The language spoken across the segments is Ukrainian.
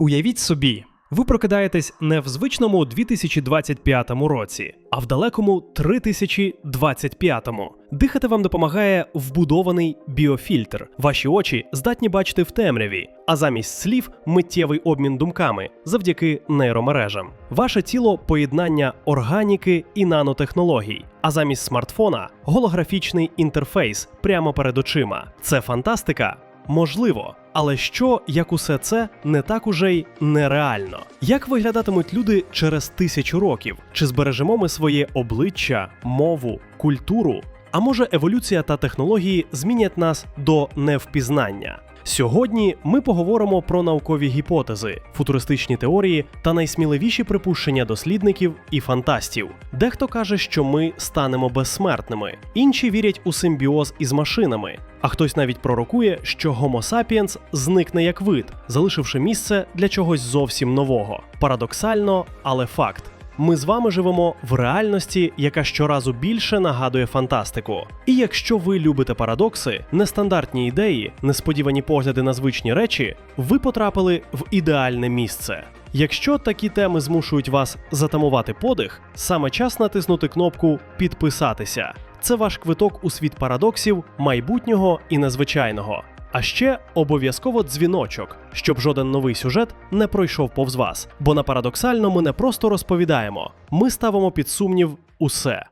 Уявіть собі, ви прокидаєтесь не в звичному 2025 році, а в далекому 3025. Дихати вам допомагає вбудований біофільтр. Ваші очі здатні бачити в темряві, а замість слів миттєвий обмін думками завдяки нейромережам. Ваше тіло поєднання органіки і нанотехнологій, а замість смартфона голографічний інтерфейс прямо перед очима. Це фантастика. Можливо, але що, як усе це не так уже й нереально? Як виглядатимуть люди через тисячу років? Чи збережемо ми своє обличчя, мову, культуру? А може еволюція та технології змінять нас до невпізнання? Сьогодні ми поговоримо про наукові гіпотези, футуристичні теорії та найсміливіші припущення дослідників і фантастів. Дехто каже, що ми станемо безсмертними, інші вірять у симбіоз із машинами. А хтось навіть пророкує, що Homo sapiens зникне як вид, залишивши місце для чогось зовсім нового. Парадоксально, але факт. Ми з вами живемо в реальності, яка щоразу більше нагадує фантастику. І якщо ви любите парадокси, нестандартні ідеї, несподівані погляди на звичні речі, ви потрапили в ідеальне місце. Якщо такі теми змушують вас затамувати подих, саме час натиснути кнопку Підписатися. Це ваш квиток у світ парадоксів, майбутнього і незвичайного. А ще обов'язково дзвіночок, щоб жоден новий сюжет не пройшов повз вас. Бо на парадоксально ми не просто розповідаємо, ми ставимо під сумнів усе.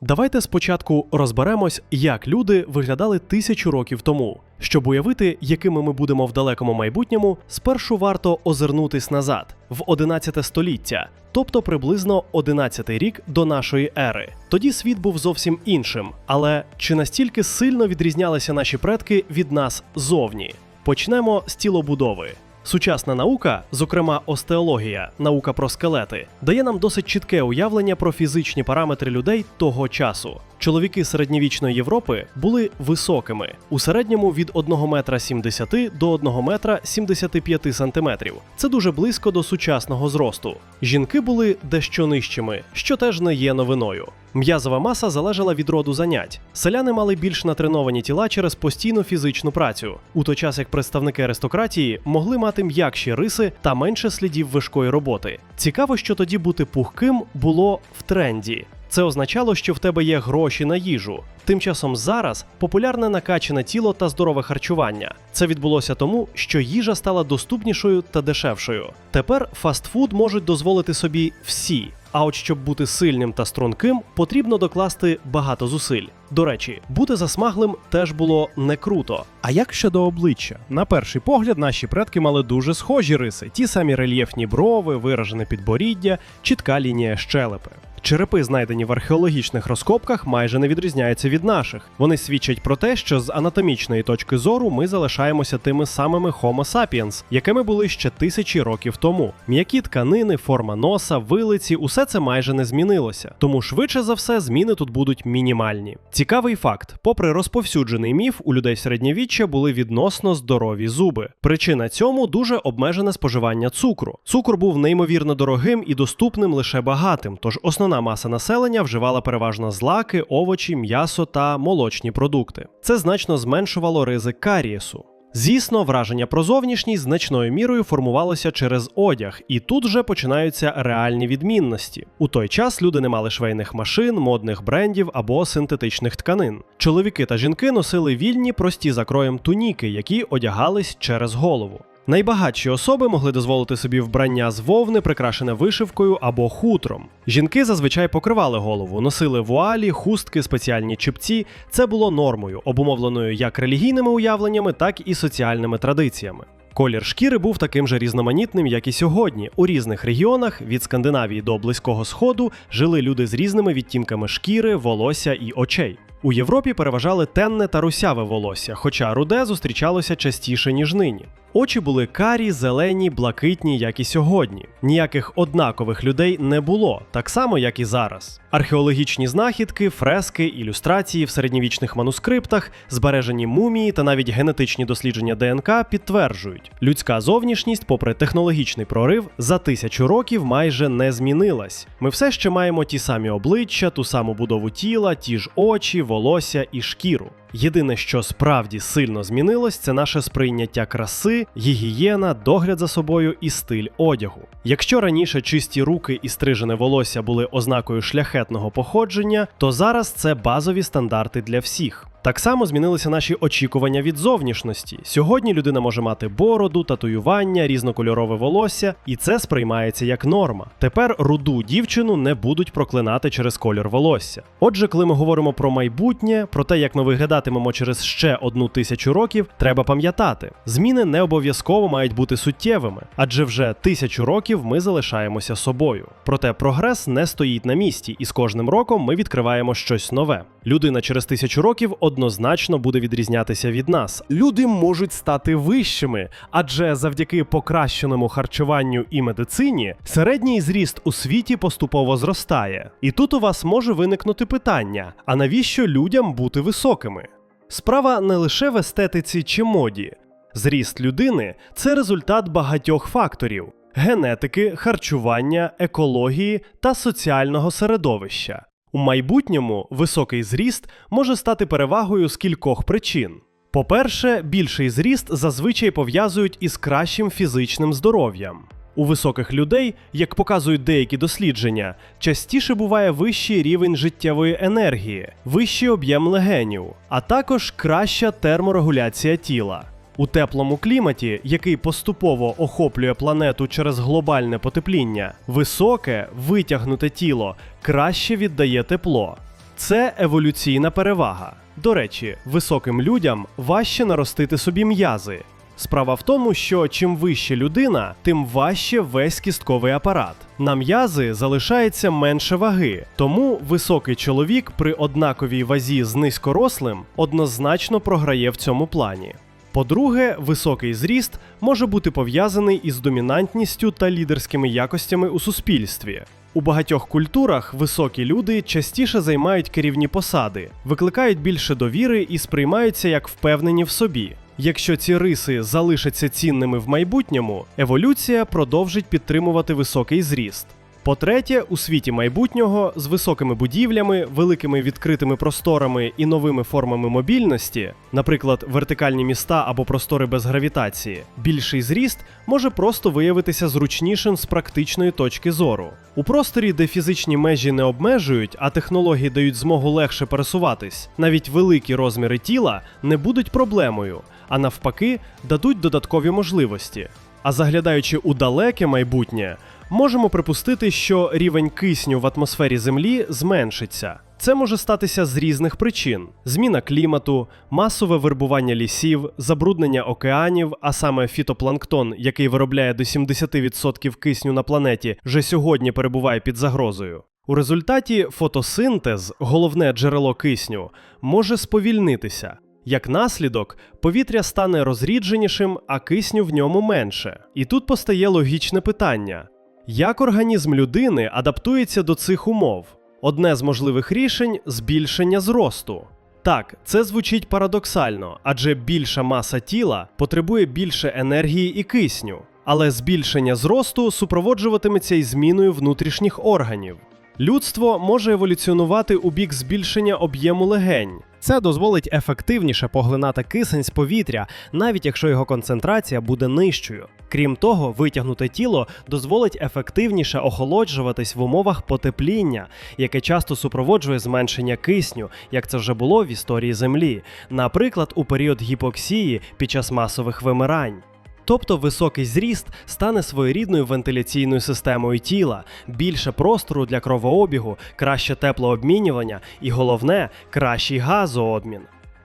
Давайте спочатку розберемось, як люди виглядали тисячу років тому. Щоб уявити, якими ми будемо в далекому майбутньому, спершу варто озирнутись назад, в 11 століття, тобто приблизно 11 рік до нашої ери. Тоді світ був зовсім іншим, але чи настільки сильно відрізнялися наші предки від нас зовні? Почнемо з тілобудови. Сучасна наука, зокрема остеологія, наука про скелети, дає нам досить чітке уявлення про фізичні параметри людей того часу. Чоловіки середньовічної Європи були високими у середньому від 1 метра 70 до 1 метра 75 сантиметрів. Це дуже близько до сучасного зросту. Жінки були дещо нижчими, що теж не є новиною. М'язова маса залежала від роду занять. Селяни мали більш натреновані тіла через постійну фізичну працю, у той час як представники аристократії могли мати м'якші риси та менше слідів важкої роботи. Цікаво, що тоді бути пухким було в тренді. Це означало, що в тебе є гроші на їжу. Тим часом зараз популярне накачане тіло та здорове харчування. Це відбулося тому, що їжа стала доступнішою та дешевшою. Тепер фастфуд можуть дозволити собі всі. А от щоб бути сильним та струнким, потрібно докласти багато зусиль. До речі, бути засмаглим теж було не круто. А як щодо обличчя? На перший погляд, наші предки мали дуже схожі риси: ті самі рельєфні брови, виражене підборіддя, чітка лінія щелепи. Черепи, знайдені в археологічних розкопках, майже не відрізняються від наших. Вони свідчать про те, що з анатомічної точки зору ми залишаємося тими самими Homo sapiens, якими були ще тисячі років тому. М'які тканини, форма носа, вилиці усе це майже не змінилося. Тому швидше за все зміни тут будуть мінімальні. Цікавий факт: попри розповсюджений міф, у людей середньовіччя були відносно здорові зуби. Причина цьому дуже обмежене споживання цукру. Цукор був неймовірно дорогим і доступним лише багатим, тож основна маса населення вживала переважно злаки, овочі, м'ясо та молочні продукти. Це значно зменшувало ризик карієсу. Звісно, враження про зовнішність значною мірою формувалося через одяг, і тут вже починаються реальні відмінності. У той час люди не мали швейних машин, модних брендів або синтетичних тканин. Чоловіки та жінки носили вільні прості за кроєм туніки, які одягались через голову. Найбагатші особи могли дозволити собі вбрання з вовни, прикрашене вишивкою або хутром. Жінки зазвичай покривали голову, носили вуалі, хустки, спеціальні чіпці. Це було нормою, обумовленою як релігійними уявленнями, так і соціальними традиціями. Колір шкіри був таким же різноманітним, як і сьогодні. У різних регіонах від Скандинавії до Близького Сходу жили люди з різними відтінками шкіри, волосся і очей. У Європі переважали темне та русяве волосся, хоча руде зустрічалося частіше, ніж нині. Очі були карі, зелені, блакитні, як і сьогодні. Ніяких однакових людей не було, так само, як і зараз. Археологічні знахідки, фрески, ілюстрації в середньовічних манускриптах, збережені мумії та навіть генетичні дослідження ДНК підтверджують, людська зовнішність, попри технологічний прорив, за тисячу років майже не змінилась. Ми все ще маємо ті самі обличчя, ту саму будову тіла, ті ж очі, волосся і шкіру. Єдине, що справді сильно змінилось, це наше сприйняття краси, гігієна, догляд за собою і стиль одягу. Якщо раніше чисті руки і стрижене волосся були ознакою шляхетного походження, то зараз це базові стандарти для всіх. Так само змінилися наші очікування від зовнішності. Сьогодні людина може мати бороду, татуювання, різнокольорове волосся, і це сприймається як норма. Тепер руду дівчину не будуть проклинати через кольор волосся. Отже, коли ми говоримо про майбутнє, про те, як ми виглядатимемо через ще одну тисячу років, треба пам'ятати, зміни не обов'язково мають бути суттєвими, адже вже тисячу років ми залишаємося собою. Проте прогрес не стоїть на місці, і з кожним роком ми відкриваємо щось нове. Людина через тисячу років однозначно буде відрізнятися від нас. Люди можуть стати вищими, адже завдяки покращеному харчуванню і медицині середній зріст у світі поступово зростає. І тут у вас може виникнути питання: а навіщо людям бути високими? Справа не лише в естетиці чи моді. Зріст людини це результат багатьох факторів: генетики, харчування, екології та соціального середовища. У майбутньому високий зріст може стати перевагою з кількох причин. По-перше, більший зріст зазвичай пов'язують із кращим фізичним здоров'ям. У високих людей, як показують деякі дослідження, частіше буває вищий рівень життєвої енергії, вищий об'єм легенів, а також краща терморегуляція тіла. У теплому кліматі, який поступово охоплює планету через глобальне потепління, високе, витягнуте тіло краще віддає тепло. Це еволюційна перевага. До речі, високим людям важче наростити собі м'язи. Справа в тому, що чим вище людина, тим важче весь кістковий апарат. На м'язи залишається менше ваги, тому високий чоловік при однаковій вазі з низькорослим однозначно програє в цьому плані. По-друге, високий зріст може бути пов'язаний із домінантністю та лідерськими якостями у суспільстві. У багатьох культурах високі люди частіше займають керівні посади, викликають більше довіри і сприймаються як впевнені в собі. Якщо ці риси залишаться цінними в майбутньому, еволюція продовжить підтримувати високий зріст. По-третє, у світі майбутнього з високими будівлями, великими відкритими просторами і новими формами мобільності, наприклад, вертикальні міста або простори без гравітації, більший зріст може просто виявитися зручнішим з практичної точки зору. У просторі, де фізичні межі не обмежують, а технології дають змогу легше пересуватись, навіть великі розміри тіла не будуть проблемою, а навпаки, дадуть додаткові можливості. А заглядаючи у далеке майбутнє, можемо припустити, що рівень кисню в атмосфері Землі зменшиться. Це може статися з різних причин: зміна клімату, масове вербування лісів, забруднення океанів, а саме фітопланктон, який виробляє до 70% кисню на планеті, вже сьогодні перебуває під загрозою. У результаті фотосинтез, головне джерело кисню, може сповільнитися. Як наслідок, повітря стане розрідженішим, а кисню в ньому менше. І тут постає логічне питання: як організм людини адаптується до цих умов? Одне з можливих рішень збільшення зросту. Так, це звучить парадоксально, адже більша маса тіла потребує більше енергії і кисню, але збільшення зросту супроводжуватиметься й зміною внутрішніх органів. Людство може еволюціонувати у бік збільшення об'єму легень. Це дозволить ефективніше поглинати кисень з повітря, навіть якщо його концентрація буде нижчою. Крім того, витягнуте тіло дозволить ефективніше охолоджуватись в умовах потепління, яке часто супроводжує зменшення кисню, як це вже було в історії Землі, наприклад, у період гіпоксії під час масових вимирань. Тобто високий зріст стане своєрідною вентиляційною системою тіла, більше простору для кровообігу, краще теплообмінювання і головне кращий газообмін.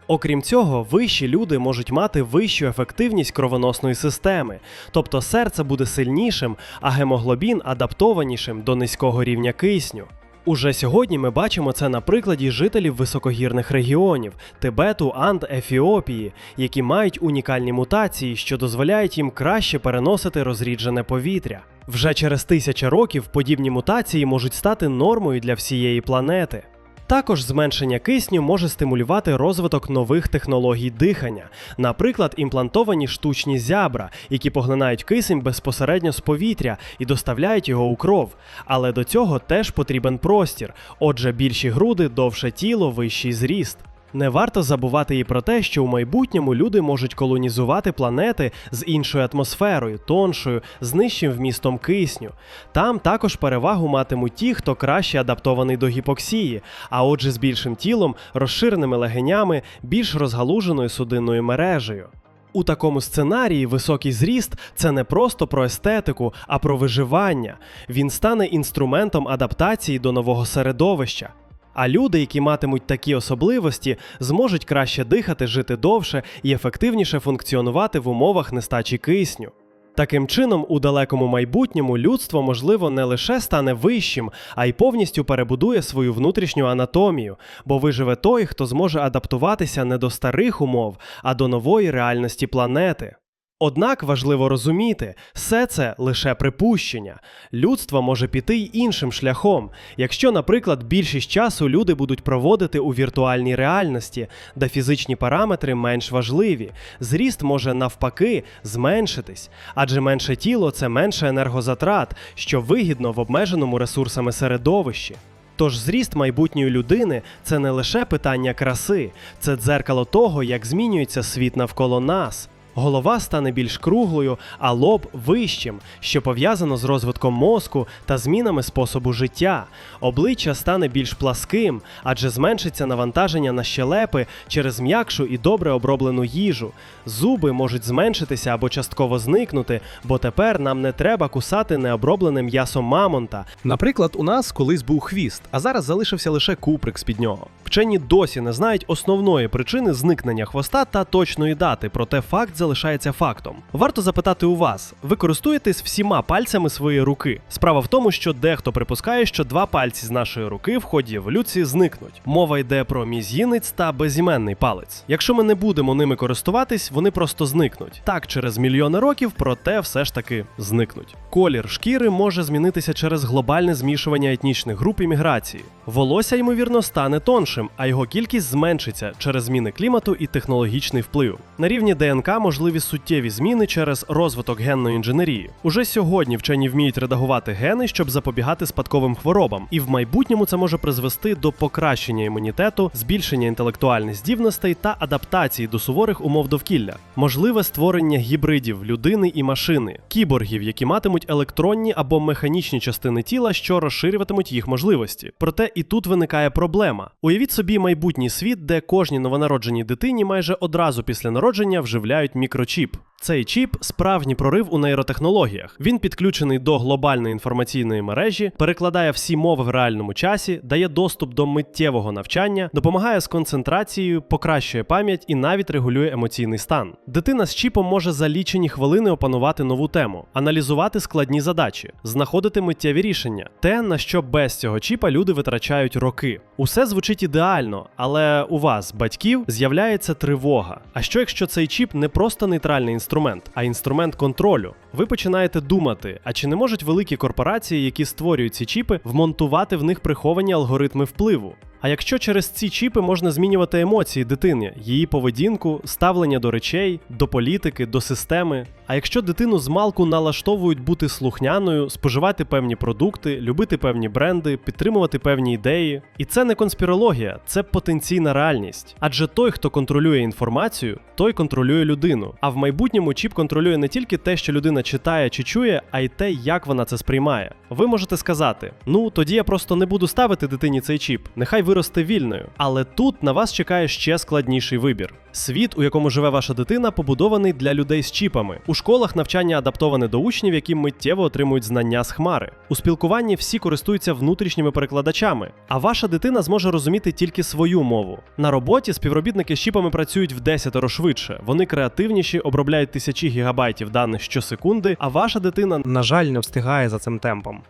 Окрім цього, вищі люди можуть мати вищу ефективність кровоносної системи, тобто серце буде сильнішим, а гемоглобін адаптованішим до низького рівня кисню. Уже сьогодні ми бачимо це на прикладі жителів високогірних регіонів Тибету, Анд, Ефіопії, які мають унікальні мутації, що дозволяють їм краще переносити розріджене повітря. Вже через тисячі років подібні мутації можуть стати нормою для всієї планети. Також зменшення кисню може стимулювати розвиток нових технологій дихання, наприклад, імплантовані штучні зябра, які поглинають кисень безпосередньо з повітря і доставляють його у кров. Але до цього теж потрібен простір, отже, більші груди, довше тіло, вищий зріст. Не варто забувати і про те, що у майбутньому люди можуть колонізувати планети з іншою атмосферою, тоншою, з нижчим вмістом кисню. Там також перевагу матимуть ті, хто краще адаптований до гіпоксії, а отже, з більшим тілом, розширеними легенями, більш розгалуженою судинною мережею. У такому сценарії високий зріст це не просто про естетику, а про виживання. Він стане інструментом адаптації до нового середовища. А люди, які матимуть такі особливості, зможуть краще дихати, жити довше і ефективніше функціонувати в умовах нестачі кисню. Таким чином, у далекому майбутньому людство, можливо, не лише стане вищим, а й повністю перебудує свою внутрішню анатомію, бо виживе той, хто зможе адаптуватися не до старих умов, а до нової реальності планети. Однак важливо розуміти, все це лише припущення. Людство може піти й іншим шляхом, якщо, наприклад, більшість часу люди будуть проводити у віртуальній реальності, де фізичні параметри менш важливі, зріст може навпаки зменшитись, адже менше тіло це менше енергозатрат, що вигідно в обмеженому ресурсами середовищі. Тож зріст майбутньої людини це не лише питання краси, це дзеркало того, як змінюється світ навколо нас. Голова стане більш круглою, а лоб вищим, що пов'язано з розвитком мозку та змінами способу життя. Обличчя стане більш пласким, адже зменшиться навантаження на щелепи через м'якшу і добре оброблену їжу. Зуби можуть зменшитися або частково зникнути, бо тепер нам не треба кусати необроблене м'ясо мамонта, Наприклад, у нас колись був хвіст, а зараз залишився лише куприк з під нього. Вчені досі не знають основної причини зникнення хвоста та точної дати, проте факт залишається фактом. Варто запитати у вас: ви користуєтесь всіма пальцями своєї руки? Справа в тому, що дехто припускає, що два пальці з нашої руки в ході еволюції зникнуть. Мова йде про мізінець та безіменний палець. Якщо ми не будемо ними користуватись, вони просто зникнуть. Так, через мільйони років, проте все ж таки зникнуть. Колір шкіри може змінитися через глобальне змішування етнічних груп і міграції. Волосся, ймовірно, стане тоншим, а його кількість зменшиться через зміни клімату і технологічний вплив. На рівні ДНК можливі суттєві зміни через розвиток генної інженерії. Уже сьогодні вчені вміють редагувати гени, щоб запобігати спадковим хворобам, і в майбутньому це може призвести до покращення імунітету, збільшення інтелектуальних здібностей та адаптації до суворих умов довкілля. Можливе створення гібридів людини і машини, кіборгів, які матимуть електронні або механічні частини тіла, що розширюватимуть їх можливості. Проте і тут виникає проблема. Уявіть собі майбутній світ, де кожній новонародженій дитині майже одразу після народження вживляють мікрочіп. Цей чіп справжній прорив у нейротехнологіях. Він підключений до глобальної інформаційної мережі, перекладає всі мови в реальному часі, дає доступ до миттєвого навчання, допомагає з концентрацією, покращує пам'ять і навіть регулює емоційний стан. Дитина з чіпом може за лічені хвилини опанувати нову тему, аналізувати складні задачі, знаходити миттєві рішення, те, на що без цього чіпа люди витрачають роки. Усе звучить ідеально, але у вас, батьків, з'являється тривога. А що якщо цей чіп не просто нейтральний інструмент, а інструмент контролю? Ви починаєте думати, а чи не можуть великі корпорації, які створюють ці чіпи, вмонтувати в них приховані алгоритми впливу? А якщо через ці чіпи можна змінювати емоції дитини, її поведінку, ставлення до речей, до політики, до системи. А якщо дитину з малку налаштовують бути слухняною, споживати певні продукти, любити певні бренди, підтримувати певні ідеї, і це не конспірологія, це потенційна реальність. Адже той, хто контролює інформацію, той контролює людину. А в майбутньому чіп контролює не тільки те, що людина читає чи чує, а й те, як вона це сприймає. Ви можете сказати: ну тоді я просто не буду ставити дитині цей чіп, нехай виросте вільною. Але тут на вас чекає ще складніший вибір. Світ, у якому живе ваша дитина, побудований для людей з чіпами. У школах навчання адаптоване до учнів, які миттєво отримують знання з хмари. У спілкуванні всі користуються внутрішніми перекладачами, а ваша дитина зможе розуміти тільки свою мову. На роботі співробітники з чіпами працюють в десятеро швидше. Вони креативніші, обробляють тисячі гігабайтів даних щосекунди, а ваша дитина, на жаль, не встигає за цим темпом.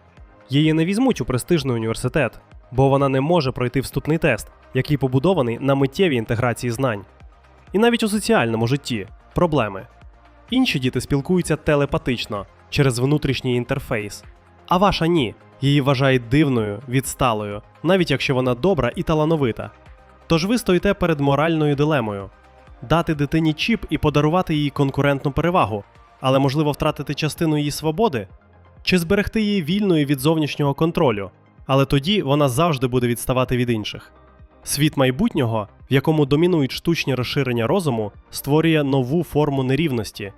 Її не візьмуть у престижний університет, бо вона не може пройти вступний тест, який побудований на миттєвій інтеграції знань. І навіть у соціальному житті проблеми. Інші діти спілкуються телепатично через внутрішній інтерфейс. А ваша ні. Її вважають дивною, відсталою, навіть якщо вона добра і талановита. Тож ви стоїте перед моральною дилемою: дати дитині чіп і подарувати їй конкурентну перевагу, але можливо втратити частину її свободи, чи зберегти її вільною від зовнішнього контролю, але тоді вона завжди буде відставати від інших. Світ майбутнього, в якому домінують штучні розширення розуму, створює нову форму нерівності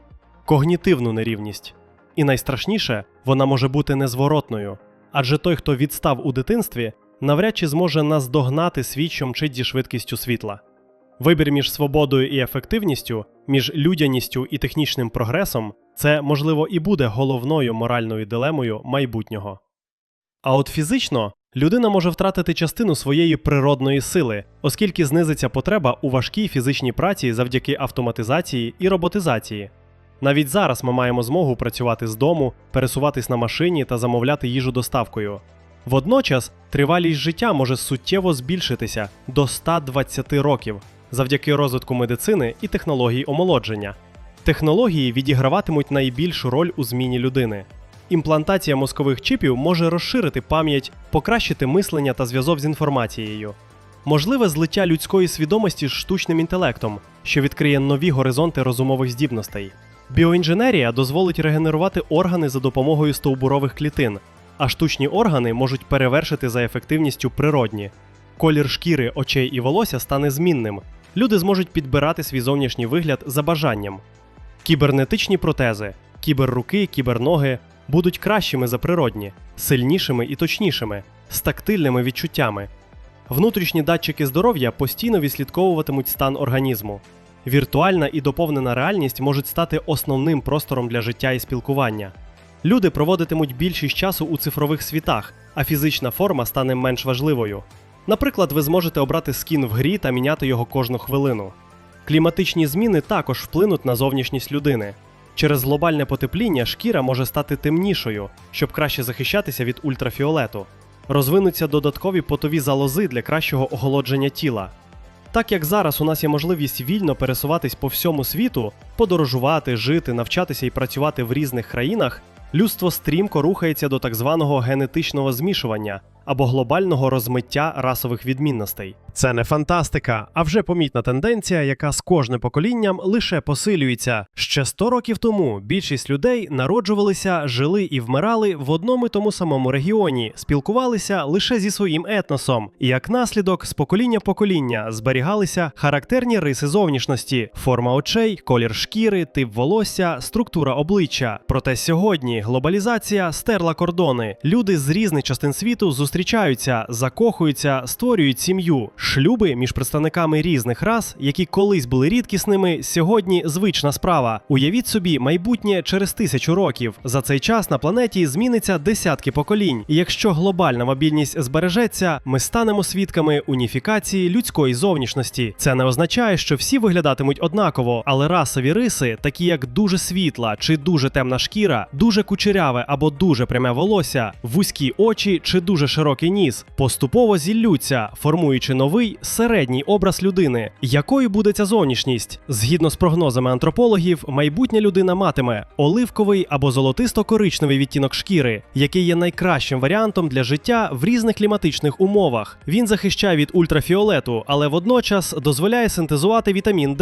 когнітивну нерівність. І найстрашніше, вона може бути незворотною. Адже той, хто відстав у дитинстві, навряд чи зможе наздогнати світ, що мчить зі швидкістю світла. Вибір між свободою і ефективністю, між людяністю і технічним прогресом це, можливо, і буде головною моральною дилемою майбутнього. А от фізично людина може втратити частину своєї природної сили, оскільки знизиться потреба у важкій фізичній праці завдяки автоматизації і роботизації. Навіть зараз ми маємо змогу працювати з дому, пересуватись на машині та замовляти їжу доставкою. Водночас тривалість життя може суттєво збільшитися до 120 років завдяки розвитку медицини і технологій омолодження. Технології відіграватимуть найбільшу роль у зміні людини. Імплантація мозкових чіпів може розширити пам'ять, покращити мислення та зв'язок з інформацією. Можливе злиття людської свідомості з штучним інтелектом, що відкриє нові горизонти розумових здібностей. Біоінженерія дозволить регенерувати органи за допомогою стовбурових клітин, а штучні органи можуть перевершити за ефективністю природні. Колір шкіри, очей і волосся стане змінним. Люди зможуть підбирати свій зовнішній вигляд за бажанням. Кібернетичні протези, кіберруки, кіберноги будуть кращими за природні, сильнішими і точнішими, з тактильними відчуттями. Внутрішні датчики здоров'я постійно відслідковуватимуть стан організму. Віртуальна і доповнена реальність можуть стати основним простором для життя і спілкування. Люди проводитимуть більшість часу у цифрових світах, а фізична форма стане менш важливою. Наприклад, ви зможете обрати скін в грі та міняти його кожну хвилину. Кліматичні зміни також вплинуть на зовнішність людини. Через глобальне потепління шкіра може стати темнішою, щоб краще захищатися від ультрафіолету. Розвинуться додаткові потові залози для кращого охолодження тіла. Так як зараз у нас є можливість вільно пересуватись по всьому світу, подорожувати, жити, навчатися і працювати в різних країнах, людство стрімко рухається до так званого генетичного змішування або глобального розмиття расових відмінностей. Це не фантастика, а вже помітна тенденція, яка з кожним поколінням лише посилюється. Ще 100 років тому більшість людей народжувалися, жили і вмирали в одному й тому самому регіоні, спілкувалися лише зі своїм етносом, і як наслідок з покоління покоління зберігалися характерні риси зовнішності: форма очей, колір шкіри, тип волосся, структура обличчя. Проте сьогодні глобалізація стерла кордони. Люди з різних частин світу зустрічаються, закохуються, створюють сім'ю. Шлюби між представниками різних рас, які колись були рідкісними, сьогодні звична справа. Уявіть собі, майбутнє через тисячу років. За цей час на планеті зміниться десятки поколінь. І якщо глобальна мобільність збережеться, ми станемо свідками уніфікації людської зовнішності. Це не означає, що всі виглядатимуть однаково, але расові риси, такі як дуже світла чи дуже темна шкіра, дуже кучеряве або дуже пряме волосся, вузькі очі чи дуже широкий ніс, поступово зіллються, формуючи новий середній образ людини. Якою буде ця зовнішність? Згідно з прогнозами антропологів, майбутня людина матиме оливковий або золотисто-коричневий відтінок шкіри, який є найкращим варіантом для життя в різних кліматичних умовах. Він захищає від ультрафіолету, але водночас дозволяє синтезувати вітамін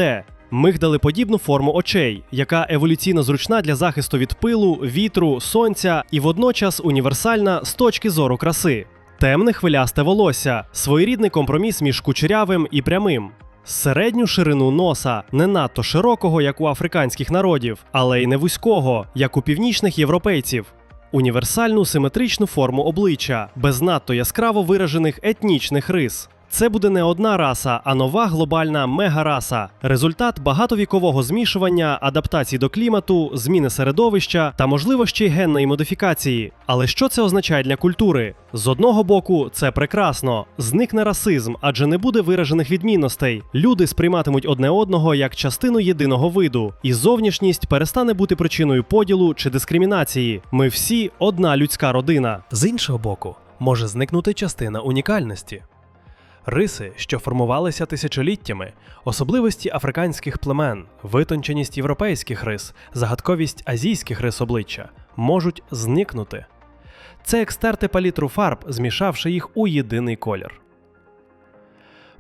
Д. Мигдалеподібну форму очей, яка еволюційно зручна для захисту від пилу, вітру, сонця і водночас універсальна з точки зору краси. Темне хвилясте волосся, своєрідний компроміс між кучерявим і прямим. Середню ширину носа, не надто широкого, як у африканських народів, але й не вузького, як у північних європейців. Універсальну симетричну форму обличчя, без надто яскраво виражених етнічних рис. Це буде не одна раса, а нова глобальна мегараса. Результат багатовікового змішування, адаптації до клімату, зміни середовища та можливо ще й генної модифікації. Але що це означає для культури? З одного боку, це прекрасно. Зникне расизм, адже не буде виражених відмінностей. Люди сприйматимуть одне одного як частину єдиного виду, і зовнішність перестане бути причиною поділу чи дискримінації. Ми всі одна людська родина. З іншого боку, може зникнути частина унікальності. Риси, що формувалися тисячоліттями, особливості африканських племен, витонченість європейських рис, загадковість азійських рис обличчя можуть зникнути. Це як стерти палітру фарб, змішавши їх у єдиний колір.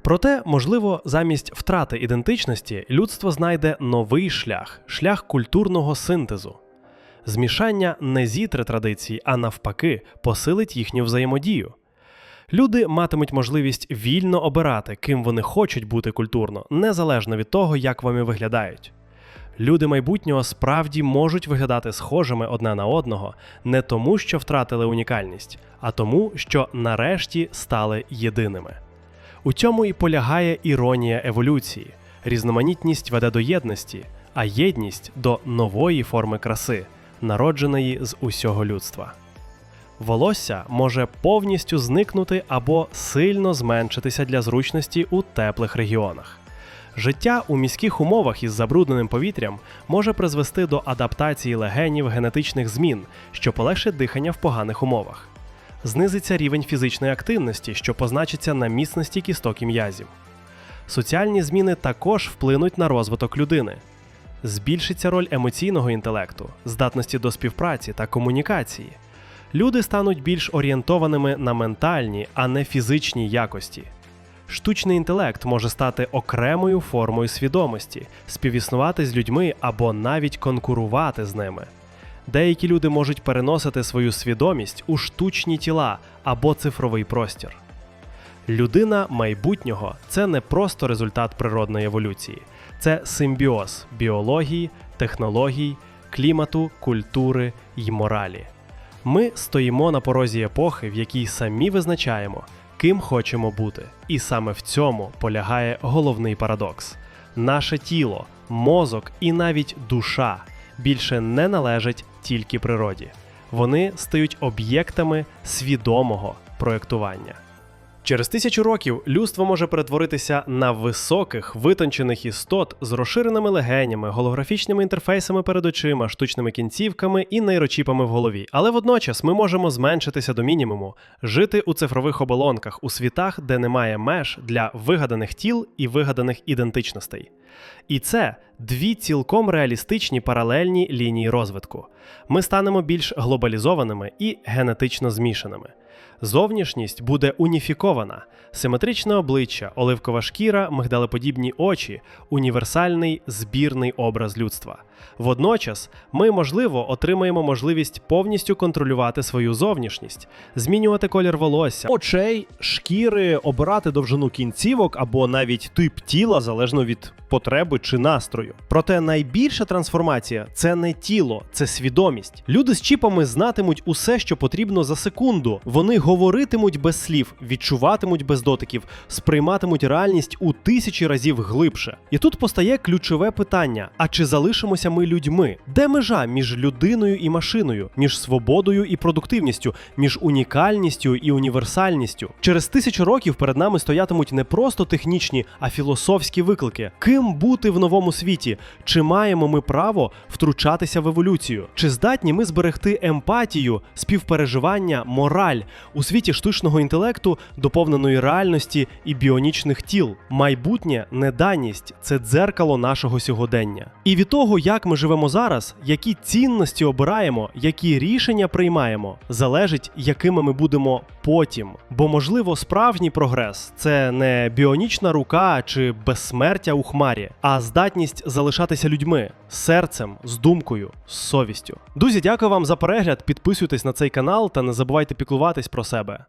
Проте, можливо, замість втрати ідентичності людство знайде новий шлях шлях культурного синтезу. Змішання не зітре традиції, а навпаки, посилить їхню взаємодію. Люди матимуть можливість вільно обирати, ким вони хочуть бути культурно, незалежно від того, як вони виглядають. Люди майбутнього справді можуть виглядати схожими одне на одного не тому, що втратили унікальність, а тому, що нарешті стали єдиними. У цьому і полягає іронія еволюції. Різноманітність веде до єдності, а єдність до нової форми краси, народженої з усього людства. Волосся може повністю зникнути або сильно зменшитися для зручності у теплих регіонах. Життя у міських умовах із забрудненим повітрям може призвести до адаптації легенів генетичних змін, що полегшить дихання в поганих умовах. Знизиться рівень фізичної активності, що позначиться на міцності кісток і м'язів. Соціальні зміни також вплинуть на розвиток людини. Збільшиться роль емоційного інтелекту, здатності до співпраці та комунікації. Люди стануть більш орієнтованими на ментальні, а не фізичні якості. Штучний інтелект може стати окремою формою свідомості, співіснувати з людьми або навіть конкурувати з ними. Деякі люди можуть переносити свою свідомість у штучні тіла або цифровий простір. Людина майбутнього це не просто результат природної еволюції, це симбіоз біології, технологій, клімату, культури й моралі. Ми стоїмо на порозі епохи, в якій самі визначаємо, ким хочемо бути. І саме в цьому полягає головний парадокс: наше тіло, мозок і навіть душа більше не належать тільки природі. Вони стають об'єктами свідомого проєктування. Через тисячу років людство може перетворитися на високих, витончених істот з розширеними легенями, голографічними інтерфейсами перед очима, штучними кінцівками і нейрочіпами в голові. Але водночас ми можемо зменшитися до мінімуму, жити у цифрових оболонках у світах, де немає меж для вигаданих тіл і вигаданих ідентичностей. І це дві цілком реалістичні паралельні лінії розвитку. Ми станемо більш глобалізованими і генетично змішаними. Зовнішність буде уніфікована, симетричне обличчя, оливкова шкіра, мигдалеподібні очі, універсальний збірний образ людства. Водночас, ми, можливо, отримаємо можливість повністю контролювати свою зовнішність, змінювати колір волосся, очей, шкіри, обирати довжину кінцівок або навіть тип тіла залежно від потреби чи настрою. Проте найбільша трансформація це не тіло, це свідомість. Люди з чіпами знатимуть усе, що потрібно за секунду. Вони говоритимуть без слів, відчуватимуть без дотиків, сприйматимуть реальність у тисячі разів глибше. І тут постає ключове питання: а чи залишимося ми людьми? Де межа між людиною і машиною, між свободою і продуктивністю, між унікальністю і універсальністю? Через тисячу років перед нами стоятимуть не просто технічні, а філософські виклики. Ким бути в новому світі? Чи маємо ми право втручатися в еволюцію? Чи здатні ми зберегти емпатію, співпереживання, мораль у світі штучного інтелекту, доповненої реальності і біонічних тіл? Майбутнє неданність це дзеркало нашого сьогодення. І від того, як ми живемо зараз, які цінності обираємо, які рішення приймаємо, залежить, якими ми будемо потім. Бо, можливо, справжній прогрес це не біонічна рука чи безсмертя у хмарі, а здатність залишатися людьми серцем, з думкою, з совістю. Друзі, дякую вам за перегляд. Підписуйтесь на цей канал та не забувайте піклуватись про себе.